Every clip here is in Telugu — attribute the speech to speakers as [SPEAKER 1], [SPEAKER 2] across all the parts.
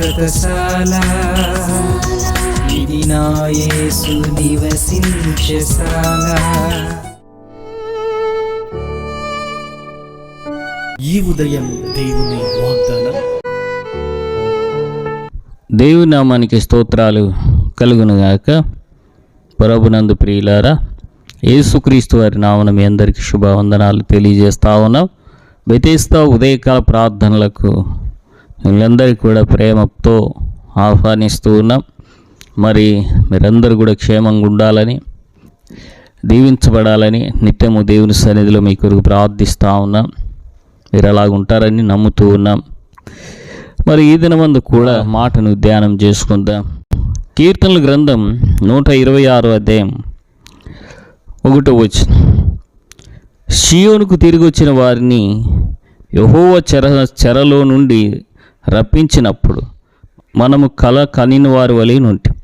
[SPEAKER 1] శాశ్వతశాల ఇది నా యేసు నివసించశాల
[SPEAKER 2] ఈ ఉదయం దేవుని వాగ్దానం.
[SPEAKER 3] దేవుని నామానికి స్తోత్రాలు కలుగునుగాక ప్రభునందు ప్రియులారా యేసుక్రీస్తు వారి నామన మీ అందరికీ శుభవందనాలు తెలియజేస్తా ఉన్నాం. బెతేస్తా ఉదయకాల ప్రార్థనలకు వీళ్ళందరికీ కూడా ప్రేమతో ఆహ్వానిస్తూ ఉన్నాం. మరి మీరందరూ కూడా క్షేమంగా ఉండాలని దీవించబడాలని నిత్యము దేవుని సన్నిధిలో మీ కొరకు ప్రార్థిస్తూ ఉన్నాం. మీరు అలాగ ఉంటారని నమ్ముతూ ఉన్నాం. మరి ఈ దినమందు కూడా మాటను ధ్యానం చేసుకుందాం. కీర్తనల గ్రంథం నూట ఇరవై ఆరో అధ్యాయం ఒకటో వచ్చి షియోనుకు తిరిగి వచ్చిన వారిని యహోవ చెర చెరలో నుండి రప్పించినప్పుడు మనము కల కనిన వారి వలె నుండి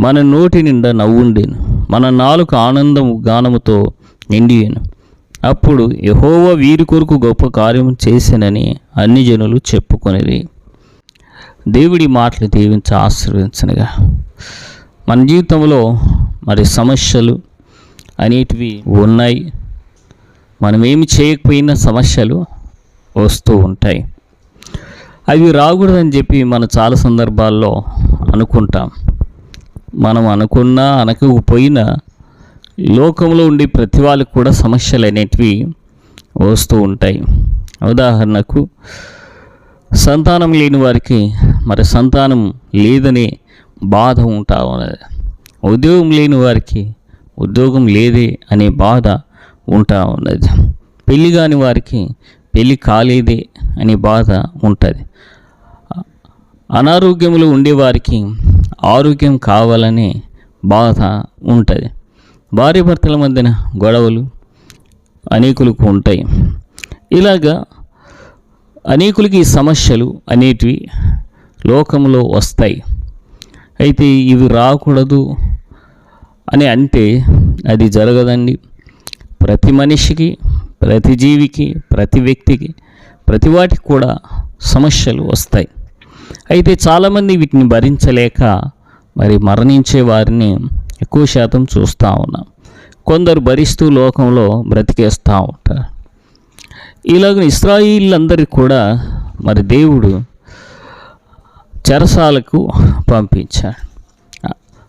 [SPEAKER 3] మన నోటి నిండా నవ్వుండేను. మన నాలుక ఆనందము గానముతో నిండియను. అప్పుడు యహోవ వీరి కొరకు గొప్ప కార్యం చేశానని అన్ని జనులు చెప్పుకొనిది దేవుడి మాటలు దీవించి ఆశీర్వదించనుగా. మన జీవితంలో మరి సమస్యలు అనేటివి ఉన్నాయి. మనం ఏమి చేయకపోయినా సమస్యలు వస్తూ ఉంటాయి. అవి రాకూడదని చెప్పి మనం చాలా సందర్భాల్లో అనుకుంటాం. మనం అనుకున్నా అనకపోయినా లోకంలో ఉండే ప్రతి వాళ్ళకి కూడా సమస్యలు అనేటివి వస్తూ ఉంటాయి. ఉదాహరణకు సంతానం లేని వారికి మరి సంతానం లేదనే బాధ ఉంటా ఉన్నది. ఉద్యోగం లేని వారికి ఉద్యోగం లేదే అనే బాధ ఉంటా ఉన్నది. పెళ్ళి కాని వారికి పెళ్ళి కాలేదే అనే బాధ ఉంటుంది. అనారోగ్యంలో ఉండేవారికి ఆరోగ్యం కావాలనే బాధ ఉంటుంది. భార్య భర్తల మధ్యన గొడవలు అనేకులకు ఉంటాయి. ఇలాగా అనేకులకి సమస్యలు అనేటివి లోకంలో వస్తాయి. అయితే ఇవి రాకూడదు అని అంటే అది జరగదండి. ప్రతి మనిషికి ప్రతి జీవికి ప్రతి వ్యక్తికి ప్రతి వాటికి కూడా సమస్యలు వస్తాయి. అయితే చాలామంది వీటిని భరించలేక మరి మరణించే వారిని ఎక్కువ శాతం చూస్తూ ఉన్నాం. కొందరు భరిస్తూ లోకంలో బ్రతికేస్తూ ఉంటారు. ఇలాగ ఇస్రాయిలందరికీ కూడా మరి దేవుడు చెరసాలకు పంపించాడు.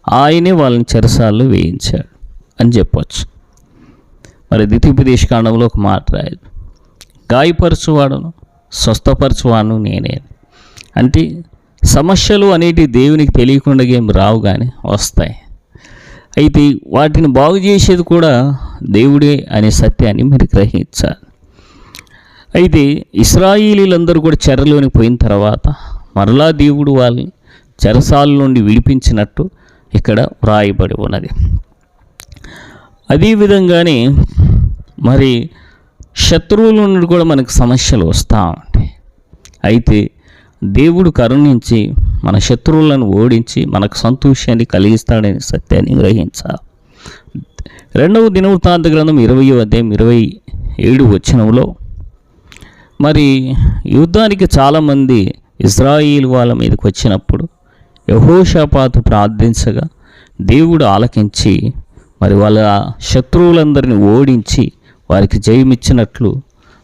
[SPEAKER 3] ఆయనే వాళ్ళని చెరసాలు వేయించాడు అని చెప్పొచ్చు. మరి ద్వితీయోపదేశ కాండంలో ఒక మాట రాయదు. గాయపరచువాడును స్వస్థపరచువాను నేనే. అంటే సమస్యలు అనేటి దేవునికి తెలియకుండా ఏం రావు కానీ వస్తాయి. అయితే వాటిని బాగు చేసేది కూడా దేవుడే అనే సత్యాన్ని మీరు గ్రహించాలి. అయితే ఇస్రాయిలీలందరూ కూడా చెరలోనికి పోయిన తర్వాత మరలా దేవుడు వాళ్ళని చెరసాల నుండి విడిపించినట్టు ఇక్కడ వ్రాయబడి ఉన్నది. అదేవిధంగానే మరి శత్రువుల నుండి కూడా మనకు సమస్యలు వస్తూ ఉంటాయి. అయితే దేవుడు కరుణించి మన శత్రువులను ఓడించి మనకు సంతోషాన్ని కలిగిస్తాడని సత్యాన్ని గ్రహించాలి. రెండవ దినవృత్తాంత గ్రంథం ఇరవై అధ్యాయం ఇరవై ఏడు వచ్చినంలో మరి యుద్ధానికి చాలామంది ఇజ్రాయిల్ వాళ్ళ మీదకి వచ్చినప్పుడు యహోషాపాతు ప్రార్థించగా దేవుడు ఆలకించి మరి వాళ్ళ శత్రువులందరిని ఓడించి వారికి జయమిచ్చినట్లు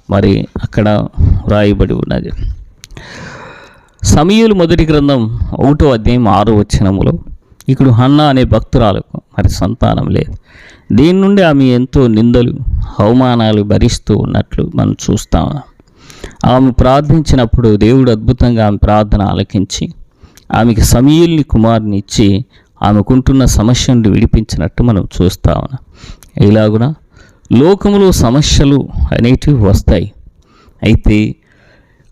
[SPEAKER 3] మరి అక్కడ వ్రాయబడి ఉన్నది. సమీయులు మొదటి గ్రంథం ఒకటో అధ్యాయం ఆరో వచ్చినములో ఇక్కడ హన్నా అనే భక్తురాలకు మరి సంతానం లేదు. దీని నుండి ఆమె ఎంతో నిందలు అవమానాలు భరిస్తూ ఉన్నట్లు మనం చూస్తాం. ఆమె ప్రార్థించినప్పుడు దేవుడు అద్భుతంగా ఆమె ప్రార్థన ఆలకించి ఆమెకి సమీయుల్ని కుమారుని ఇచ్చి ఆమెకుంటున్న సమస్య నుండి విడిపించినట్టు మనం చూస్తా. ఉన్నాం లోకములో సమస్యలు అనేటివి వస్తాయి. అయితే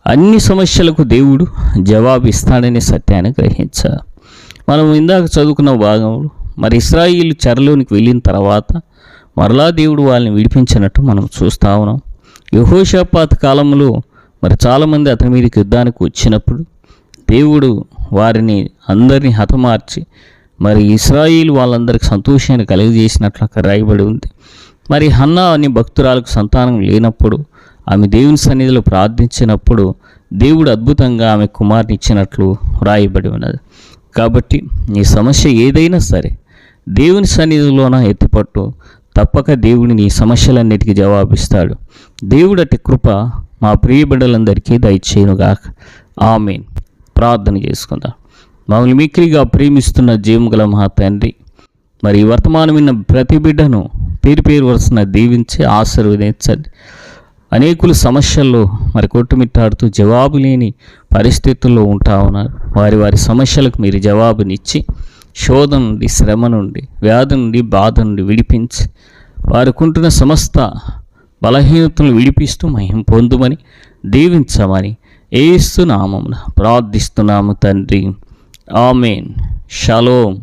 [SPEAKER 3] అన్ని సమస్యలకు దేవుడు జవాబు ఇస్తాడనే సత్యాన్ని గ్రహించాలి. మనం ఇందాక చదువుకున్న భాగంలో మరి ఇస్రాయిల్ చెరలోనికి వెళ్ళిన తర్వాత మరలా దేవుడు వాళ్ళని విడిపించినట్టు మనం చూస్తూ ఉన్నాం. యహోషాపాత కాలంలో మరి చాలామంది అతని మీదకి యుద్ధానికి వచ్చినప్పుడు దేవుడు వారిని అందరినీ హతమార్చి మరి ఇస్రాయిల్ వాళ్ళందరికీ సంతోషాన్ని కలిగజేసినట్లు అక్కడ రాయబడి ఉంది. మరి హన్నా అని భక్తురాలకు సంతానం లేనప్పుడు ఆమె దేవుని సన్నిధిలో ప్రార్థించినప్పుడు దేవుడు అద్భుతంగా ఆమె కుమార్ని ఇచ్చినట్లు వ్రాయబడి ఉన్నది. కాబట్టి నీ సమస్య ఏదైనా సరే దేవుని సన్నిధిలోన ఎత్తిపట్టు తప్పక దేవుని నీ సమస్యలన్నిటికీ జవాబిస్తాడు. దేవుడు కృప మా ప్రియ బిడ్డలందరికీ దయచేయునుగాక. ఆమెన్. ప్రార్థన చేసుకుందాం. మమ్మల్ని మిక్కిలిగా ప్రేమిస్తున్న జీవముగల మా తండ్రి మరి ఈ వర్తమానం విన్న ప్రతి బిడ్డను పేరు పేరు వరుసన దీవించి ఆశీర్వదించండి. అనేకులు సమస్యల్లో మరి కొట్టుమిట్టాడుతూ జవాబు లేని పరిస్థితుల్లో ఉంటా ఉన్నారు. వారి వారి సమస్యలకు మీరు జవాబునిచ్చి శోధ నుండి శ్రమ నుండి వ్యాధి నుండి బాధ నుండి విడిపించి వారికుంటున్న సమస్త బలహీనతలను విడిపిస్తూ మహిం పొందుమని దీవించమని ఏస్తున్నామం ప్రార్థిస్తున్నాము తండ్రి. ఆమెన్. షలోం.